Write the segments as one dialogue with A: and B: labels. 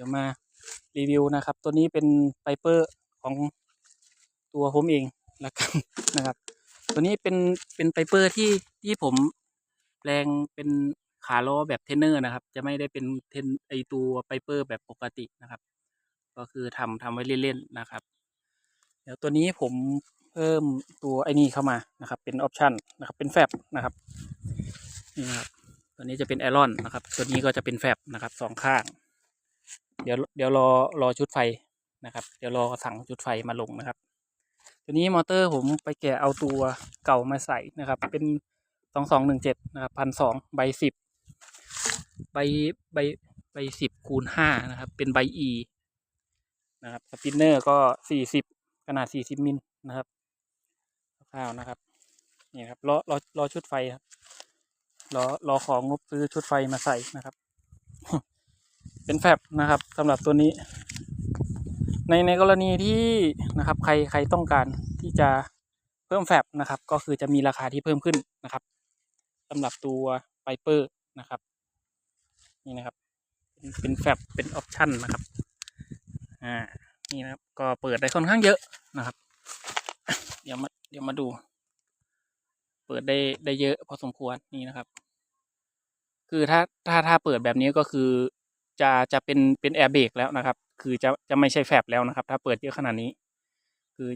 A: ดี๋ยวมารีวิวนะครับ ตัวนี้เป็นไ i เปอร์ของตัวผมเองแล้วกันนะครับ ตัวนี้เป็นเป็นไ i เปอร์ที่ที่ผมแปลงเป็นขาล้อแบบเทนเนอร์นะครับ จะไม่ได้เป็นเทนไอตัวไ i เปอร์แบบปกตินะครับ ก็คือทำทำไว้เล่นๆนะครับ เดี๋ยวตัวนี้ผมเพิ่มตัวไอ้นี่เข้ามานะครับ เป็นออปชันนะครับ เป็นแฟบนะครับนี่นะครับตัวนี้จะเป็นไอรอนนะครับ ตัวนี้ก็จะเป็นแฟบนะครับสองข้าง เดี๋ยวเดี๋ยวรอรอชุดไฟนะครับ เดี๋ยวรอสั่งชุดไฟมาลงนะครับ ตัวนี้มอเตอร์ผมไปแกะเอาตัวเก่ามาใส่นะครับ เป็นสองสองหนึ่งเจ็ดนะครับพันสองใบสิบใบใบใบสิบคูณห้านะครับ เป็นใบอีนะครับสปินเนอร์ก็สี่สิบขนาดสี่สิบมิลนะครับคร่าวๆนะครับนี่ครับรอรอรอชุดไฟครับรอรอของงบซื้อชุดไฟมาใส่นะครับ เป็นแฟบนะครับสำหรับตัวนี้ ในในกรณีที่นะครับ ใครใครต้องการที่จะเพิ่มแฟบนะครับ ก็คือจะมีราคาที่เพิ่มขึ้นนะครับสำหรับตัวไ i เปอร์นะครับนี่นะครับเป็นเป็นแฟบเป็นออปชั่นนะครับอ่านี่นะครับก็เปิดได้ค่อนข้างเยอะนะครับ เดี๋ยวมาเดี๋ยวมาดู เปิดได้ได้เยอะพอสมควรนี่นะครับ คือถ้าถ้าถ้าเปิดแบบนี้ก็คือ จะจะเป็นเป็นแอร์เบรกแล้วนะครับ คือจะจะไม่ใช่แฟบแล้วนะครับ ถ้าเปิดเยอะขนาดนี้ คือ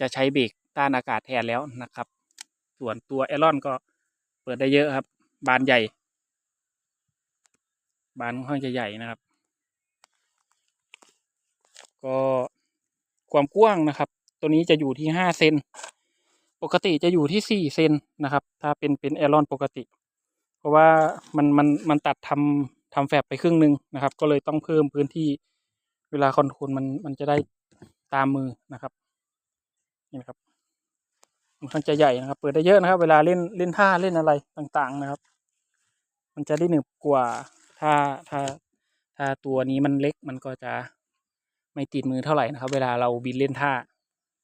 A: จะใช้เบรกต้านอากาศแทนแล้วนะครับ ส่วนตัวแอรอนก็เปิดได้เยอะครับ บานใหญ่ บานค่อนข้างจะใหญ่นะครับ ก็ความกว้างนะครับ ตัวนี้จะอยู่ที่ห้าเซนปกติจะอยู่ที่สี่เซนนะครับ ถ้าเป็นเป็นแอรอนปกติ เพราะว่ามันมันมันตัดทำ ทำแฟบไปครึ่งหนึ่งนะครับ ก็เลยต้องเพิ่มพื้นที่เวลาคอนโทรลมันมันจะได้ตามมือนะครับนี่นะครับมันค่อนข้งจะใหญ่นะครับ เปิดได้เยอะนะครับ เวลาเล่นเล่นท่าเล่นอะไรต่างๆนะครับ มันจะได้หนึบกว่าถ้าถ้าถ้าตัวนี้มันเล็กมันก็จะไม่ติดมือเท่าไหร่นะครับ เวลาเราบินเล่นท่า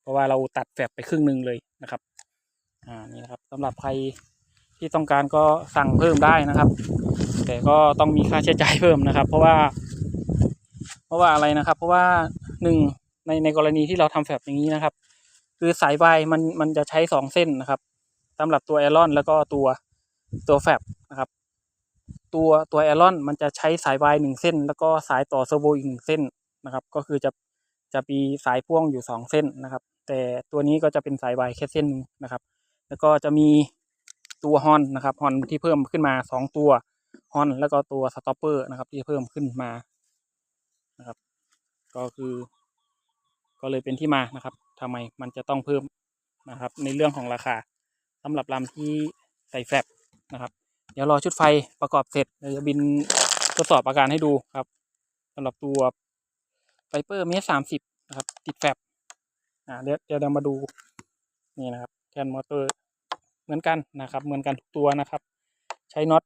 A: เพราะว่าเราตัดแฟบไปครึ่งหนึ่งเลยนะครับ อ่านี่นะครับสำหรับใคร ที่ต้องการก็สั่งเพิ่มได้นะครับ แต่ก็ต้องมีค่าใช้จ่ายเพิ่มนะครับ เพราะว่า เพราะว่าอะไรนะครับ เพราะว่าหนึ่งในในกรณีที่เราทำแฟบอย่างนี้นะครับ คือสายไฟมันมันจะใช้สองเส้นนะครับสำหรับตัวแอรอนแล้วก็ตัวตัวแฟบนะครับ ตัวตัวแอรอนมันจะใช้สายไฟหนึ่งเส้น แล้วก็สายต่อเซอร์โวอีกหนึ่งเส้นนะครับ ก็คือจะจะมีสายพ่วงอยู่สองเส้นนะครับ แต่ตัวนี้ก็จะเป็นสายไฟแค่เส้นหนึงนะครับ แล้วก็จะมี ตัวฮอนนะครับฮอนที่เพิ่มขึ้นมาสองตัวฮอนแล้วก็ตัวสต็อปเปอร์นะครับ ที่เพิ่มขึ้นมานะครับ ก็คือ ก็เลยเป็นที่มานะครับทำไมมันจะต้องเพิ่มนะครับ ในเรื่องของราคาสำหรับลำที่ใส่แฟลปนะครับ เดี๋ยวรอชุดไฟประกอบเสร็จเดี๋ยวจะบินทดสอบอาการให้ดูครับสำหรับตัวไ i เปอร์เมสสามสิบนะครับ ติดแฟลปอ่าเดี๋ยวเดี๋ยวเรามาดูนี่นะครับแทนมอเตอร์ เหมือนกันนะครับ เหมือนกันทุกตัวนะครับ ใช้น็อต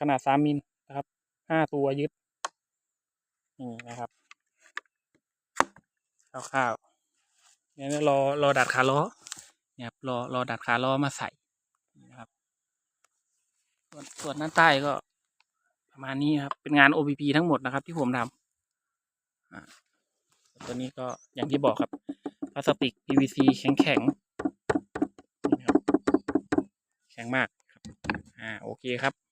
A: ขนาดสามมิลนะครับห้าตัวยึดนี่นะครับคร่าวๆเดี๋ยรอรอดัดขาล้อเนี่ยรอรอดัดขาล้อมาใส่นะครับ ส่วนส่วนด้านใต้ก็ประมาณนี้ครับ เป็นงาน OPP ทั้งหมดนะครับ ที่ผมทำอ่าตัวนี้ก็อย่างที่บอกครับพลาสติก PVC แข็งแข็งๆ แข็งมากครับอ่าโอเคครับ